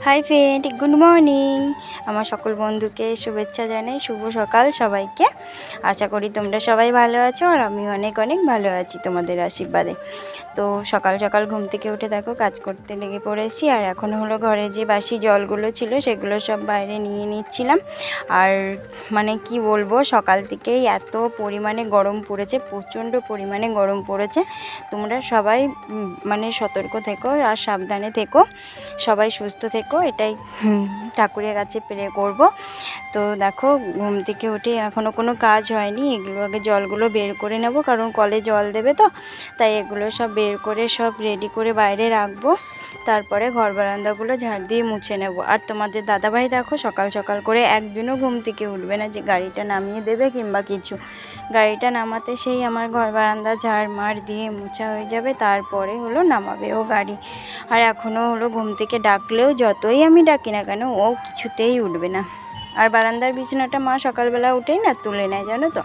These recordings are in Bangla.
Hi friend, good morning. আমার সকল বন্ধুকে শুভেচ্ছা জানাই, শুভ সকাল সবাইকে। আশা করি তোমরা সবাই ভালো আছো আর আমি অনেক অনেক ভালো আছি তোমাদের আশীর্বাদে। তো সকাল সকাল ঘুম থেকে উঠে দেখো কাজ করতে লেগে পড়েছি আর এখন হলো ঘরে যে বাসি জলগুলো ছিল সেগুলো সব বাইরে নিয়ে নিচ্ছিলাম। আর মানে কি বলব, সকাল থেকেই এত পরিমাণে গরম পড়েছে, প্রচণ্ড পরিমাণে গরম পড়েছে। তোমরা সবাই মানে সতর্ক থেকো আর সাবধানে থেকো। সবাই সুস্থ থেকো। এটাই ঠাকুরের কাছে প্রে করব। তো দেখো, ঘুম থেকে উঠে এখনও কোনো কাজ হয়নি। এগুলো আগে জলগুলো বের করে নেব, কারণ কলে জল দেবে তো। তাই এগুলো সব বের করে সব রেডি করে বাইরে রাখব। তারপরে ঘর বারান্দাগুলো ঝাড় দিয়ে মুছে নেব। আর তোমাদের দাদাভাই দেখো সকাল সকাল করে একদিনও ঘুম থেকে উঠবে না যে গাড়িটা নামিয়ে দেবে কিংবা কিছু। গাড়িটা নামাতে সেই আমার ঘর বারান্দা ঝাড় মার দিয়ে মোছা হয়ে যাবে, তারপরে হলো নামাবে ও গাড়ি। আর এখনও হলো ঘুম থেকে ডাকলেও যতই আমি ডাকি না কেন, ও কিছুতেই উঠবে না। আর বারান্দার বিছানাটা মা সকালবেলা উঠেই না তুলে নেয়, জানো তো?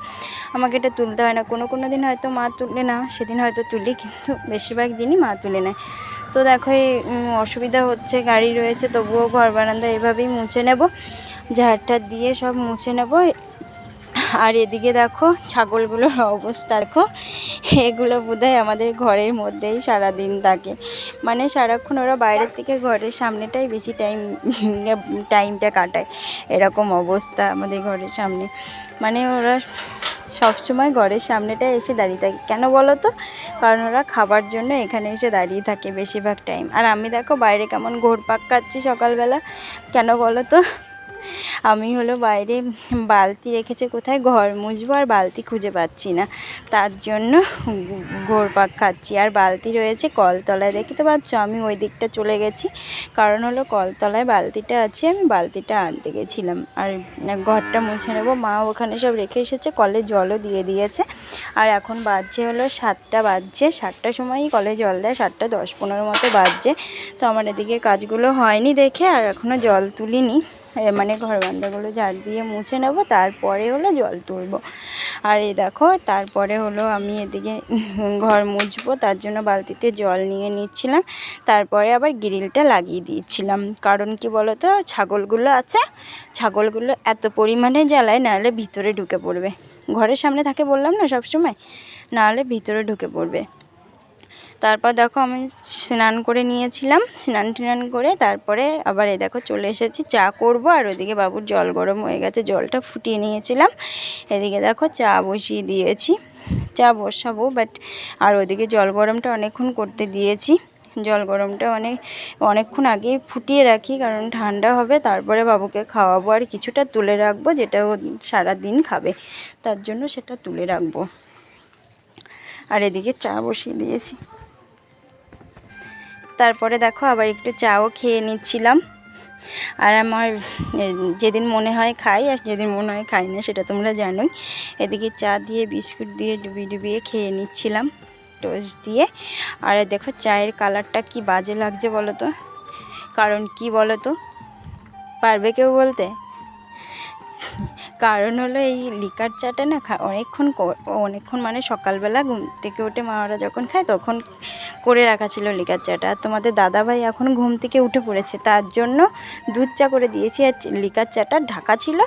আমাকে এটা তুলতে হয় না। কোনো কোনো দিন হয়তো মা তুলে না, সেদিন হয়তো তুলি, কিন্তু বেশিরভাগ দিনই মা তুলে নেয়। তো দেখো এই অসুবিধা হচ্ছে, গাড়ি রয়েছে, তবুও ঘর বারান্দা এভাবেই মুছে নেব। ঝাড়টা দিয়ে সব মুছে নেব। আর এদিকে দেখো, ছাগলগুলোর অবস্থা দেখো। এগুলো বোধহয় আমাদের ঘরের মধ্যেই সারা দিন থাকে। মানে সারাক্ষণ ওরা বাইরের থেকে ঘরের সামনেটাই বেশি টাইম, টাইমটা কাটায়। এরকম অবস্থা আমাদের ঘরের সামনে। মানে ওরা সবসময় ঘরের সামনেটায় এসে দাঁড়িয়ে থাকে। কেন বলো তো? কারণ ওরা খাবার জন্য এখানে এসে দাঁড়িয়ে থাকে বেশিরভাগ টাইম আর আমি দেখো বাইরে কেমন ঘোর পাক খাচ্ছি সকালবেলা। কেন বলো তো? আমি হলো বাইরে বালতি রেখেছে কোথায়? ঘর মুছবো আর বালতি খুঁজে পাচ্ছি না। তার জন্য ঘোরপাক খাচ্ছি। আর বালতি রয়েছে কলতলায়, দেখতে পাচ্ছ? আমি ওই দিকটা চলে গেছি। কারণ হলো কলতলায় বালতিটা আছে, আমি বালতিটা আনতে গেছিলাম। আর ঘরটা মুছে নেব। মা ওখানে সব রেখে এসেছে, কলে জলও দিয়ে দিয়েছে। আর এখন বাজছে হলো সাতটা বাজছে। সাতটার সময়ই কলে জল দেয়, সাতটা দশ পনেরো মতো বাজছে। তো আমার এদিকে কাজগুলো হয়নি দেখে, আর এখনও জল তুলিনি। মানে ঘর বান্দাগুলো ঝাড় দিয়ে মুছে নেব, তারপরে হলো জল তুলবো। আর এই দেখো, তারপরে হলো আমি এদিকে ঘর মুছবো, তার জন্য বালতিতে জল নিয়ে নিচ্ছিলাম। তারপরে আবার গ্রিলটা লাগিয়ে দিয়েছিলাম। কারণ কি বলো তো ছাগলগুলো আছে, ছাগলগুলো এত পরিমাণে জ্বালায়, নাহলে ভিতরে ঢুকে পড়বে। ঘরের সামনে থাকে বললাম না সব সময় নাহলে ভিতরে ঢুকে পড়বে। তারপর দেখো আমি স্নান করে নিয়েছিলাম, স্নান টান করে তারপরে আবার এই দেখো চলে এসেছি, চা করব আর ওদিকে বাবুর জল গরম হয়ে গেছে, জলটা ফুটিয়ে নিয়েছিলাম। এদিকে দেখো চা বসিয়ে দিয়েছি, চা বসাবো বাট আর ওদিকে জল গরমটা অনেকক্ষণ করতে দিয়েছি। জল গরমটা অনেক, অনেকক্ষণ আগেই ফুটিয়ে রাখি কারণ ঠান্ডা হবে, তারপরে বাবুকে খাওয়াবো আর কিছুটা তুলে রাখব, যেটা ও সারা দিন খাবে, তার জন্য সেটা তুলে রাখব। আর এদিকে চা বসিয়ে দিয়েছি। তারপরে দেখো আবার একটু চাও খেয়ে নিচ্ছিলাম। আর আমার যেদিন মনে হয় খাই আর যেদিন মনে হয় খাই না সেটা তোমরা জানোই। এদিকে চা দিয়ে, বিস্কুট দিয়ে ডুবিয়ে ডুবিয়ে খেয়ে নিচ্ছিলাম টোস্ট দিয়ে। আর দেখো চায়ের কালারটা কি বাজে লাগছে বলো তো কারণ কি বলো তো পারবে কেউ বলতে? কারণ হলো এই লিকার চাটা না খা অনেকক্ষণ অনেকক্ষণ মানে সকালবেলা ঘুম থেকে উঠে মারা যখন খায় তখন করে রাখা ছিল লিকার চাটা। আর তোমাদের দাদাভাই এখন ঘুম থেকে উঠে পড়েছে, তার জন্য দুধ চা করে দিয়েছি আর লিকার চাটা ঢাকা ছিল।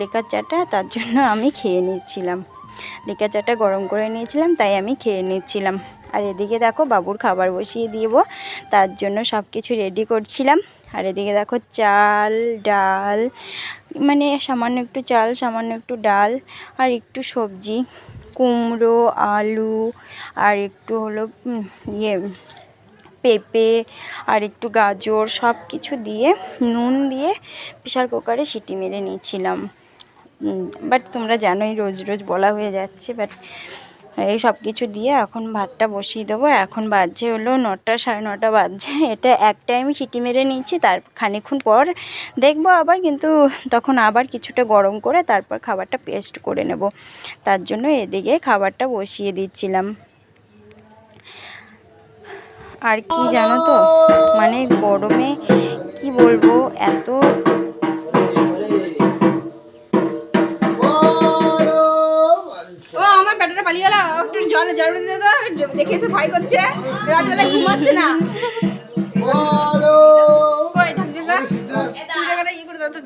লিকার চাটা তার জন্য আমি খেয়ে নিচ্ছিলাম। লিকার চাটা গরম করে নিয়েছিলাম, তাই আমি খেয়ে নিচ্ছিলাম। আর এদিকে দেখো বাবুর খাবার বসিয়ে দিব, তার জন্য সব কিছু রেডি করছিলাম। আর এদিকে দেখো চাল, ডাল মানে সামান্য একটু চাল, সামান্য একটু ডাল আর একটু সবজি, কুমড়ো, আলু আর একটু হলো ইয়ে পেঁপে আর একটু গাজর সব কিছু দিয়ে, নুন দিয়ে প্রেশার কুকারে সিটি মেরে নিয়েছিলাম। বাট তোমরা জানোই রোজ রোজ বলা হয়ে যাচ্ছে বাট এই সব কিছু দিয়ে এখন ভাতটা বসিয়ে দেবো। এখন বাজছে হলো নটা, সাড়ে নটা বাজছে এটা এক টাইমে সিটি মেরে নিয়েছি, তার খানিক্ষণ পর দেখব আবার, কিন্তু তখন আবার কিছুটা গরম করে তারপর খাবারটা পেস্ট করে নেব। তার জন্য এদিকে খাবারটা বসিয়ে দিচ্ছিলাম। আর কি জানো তো? মানে গরমে কি বলব, এত পালিয়ে গেল। ও একটু জ্বর দিয়ে দাও। দেখে এসে ভয় করছে। রাতবেলায় ঘুমাচ্ছে না। কই ঢাকতে জায়গা দু জায়গাটা করে দাও? তো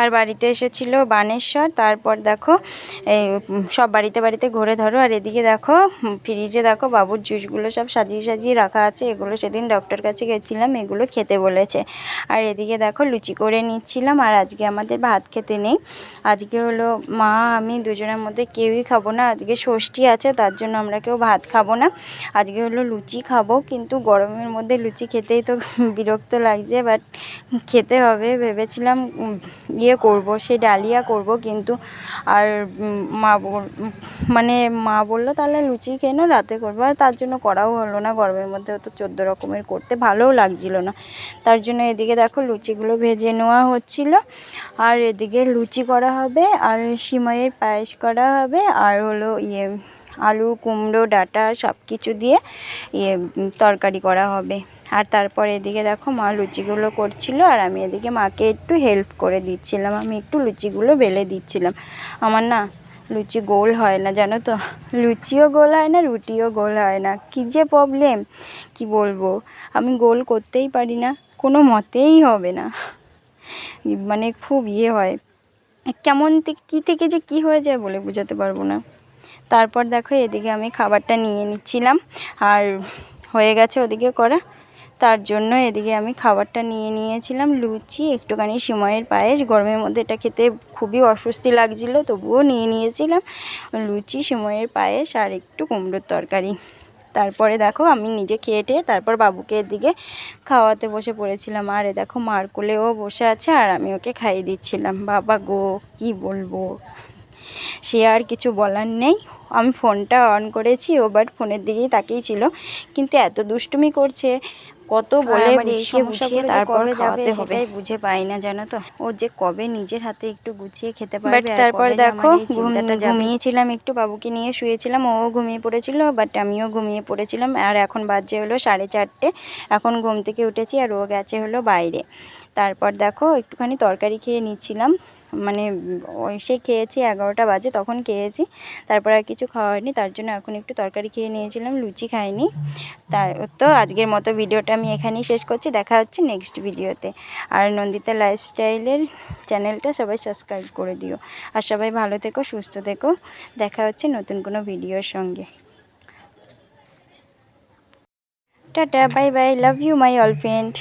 আর বাড়িতে এসেছিল বানেশ্বর তারপর দেখো এই সব বাড়িতে বাড়িতে ঘুরে ধরো। আর এদিকে দেখো ফ্রিজে দেখো বাবুর জুসগুলো সব সাজিয়ে সাজিয়ে রাখা আছে। এগুলো সেদিন ডক্টর কাছে গেছিলাম এগুলো খেতে বলেছে। আর এদিকে দেখো লুচি করে নিচ্ছিলাম। আর আজকে আমাদের ভাত খেতে নেই। আজকে হলো মা আমি দুজনের মধ্যে কেউই খাব না। আজকে ষষ্ঠী আছে তার জন্য আমরা কেউ ভাত খাব না। আজকে হলো লুচি খাব কিন্তু গরমের মধ্যে লুচি খেতেই তো বিরক্ত লাগছে। বাট খেতে হবে ভেবেছিলাম উম, ইয়ে করব, সে ডালিয়া করব কিন্তু আর মা মানে মা বলল, তাহলে লুচি কেন রাতে করব। আর তার জন্য করাও হলো না, গরমের মধ্যে তো চোদ্দ রকমের করতে ভালোও লাগছিল না। তার জন্য এদিকে দেখো লুচিগুলো ভেজে নেওয়া হচ্ছিল। আর এদিকে লুচি করা হবে, আর সিমাইয়ের পায়েস করা হবে, আর হলো ইয়ে আলু, কুমড়ো, ডাঁটা সব কিছু দিয়ে ইয়ে তরকারি করা হবে। আর তারপর এদিকে দেখো মা লুচিগুলো করছিল আর আমি এদিকে মাকে একটু হেল্প করে দিচ্ছিলাম। আমি একটু লুচিগুলো বেলে দিচ্ছিলাম। আমার না লুচি গোল হয় না, জানো তো? লুচিও গোল হয় না, রুটিও গোল হয় না। কী যে প্রবলেম কি বলব? আমি গোল করতেই পারি না, কোনো মতেই হবে না। মানে খুব ইয়ে হয়। কেমন থেকে কী থেকে যে কী হয়ে যায় বলে বোঝাতে পারব না। তারপর দেখো এদিকে আমি খাবারটা নিয়ে নিচ্ছিলাম। আর হয়ে গেছে ওদিকে করা। তার জন্য এদিকে আমি খাবারটা নিয়ে নিয়েছিলাম, লুচি, একটুখানি সিময়ের পায়েস। গরমের মধ্যে এটা খেতে খুবই অস্বস্তি লাগছিল, তবুও নিয়ে নিয়েছিলাম লুচি, সিময়ের পায়েস আর একটু কুমড়োর তরকারি। তারপরে দেখো আমি নিজে খেয়ে টেয়ে তারপর বাবুকে এদিকে খাওয়াতে বসে পড়েছিলাম। আর এ দেখো মার কোলেও বসে আছে আর আমি ওকে খাইয়ে দিচ্ছিলাম। বাবা গো, কি বলব? সে আর কিছু বলার নেই। আমি ফোনটা অন করেছি ও বাট ফোনের দিকেই তাকিয়েই ছিল। কিন্তু এত দুষ্টুমি করছে কত বলে এই বুঝিয়ে তারপর খাওয়াতে হবে। সেটাই বুঝে পাই না জানো তো। ও যে কবে নিজের হাতে একটু গুছিয়ে খেতে পারবে বাট তারপর দেখো। ঘুমিয়েছিলাম একটু বাবুকে নিয়ে শুয়েছিলাম ও ঘুমিয়ে পড়েছিল বাট আমিও ঘুমিয়ে পড়েছিলাম। আর এখন বাজে হলো সাড়ে চারটে এখন ঘুম থেকে উঠেছি আর ও গেছে হলো বাইরে। তারপর দেখো একটুখানি তরকারি খেয়ে নিচ্ছিলাম মানে সে খেয়েছি এগারোটা বাজে তখন খেয়েছি। তারপর আর কিছু খাওয়া হয়নি তার জন্য এখন একটু তরকারি খেয়ে নিয়েছিলাম, লুচি খাইনি। তার তো আজকের মতো ভিডিওটা আমি এখানেই শেষ করছি, দেখা হচ্ছে নেক্সট ভিডিওতে। আর নন্দিতা লাইফস্টাইলের চ্যানেলটা সবাই সাবস্ক্রাইব করে দিও। আর সবাই ভালো থেকো, সুস্থ থেকো, দেখা হচ্ছে নতুন কোনো ভিডিওর সঙ্গে। Tata bye bye love you my all friend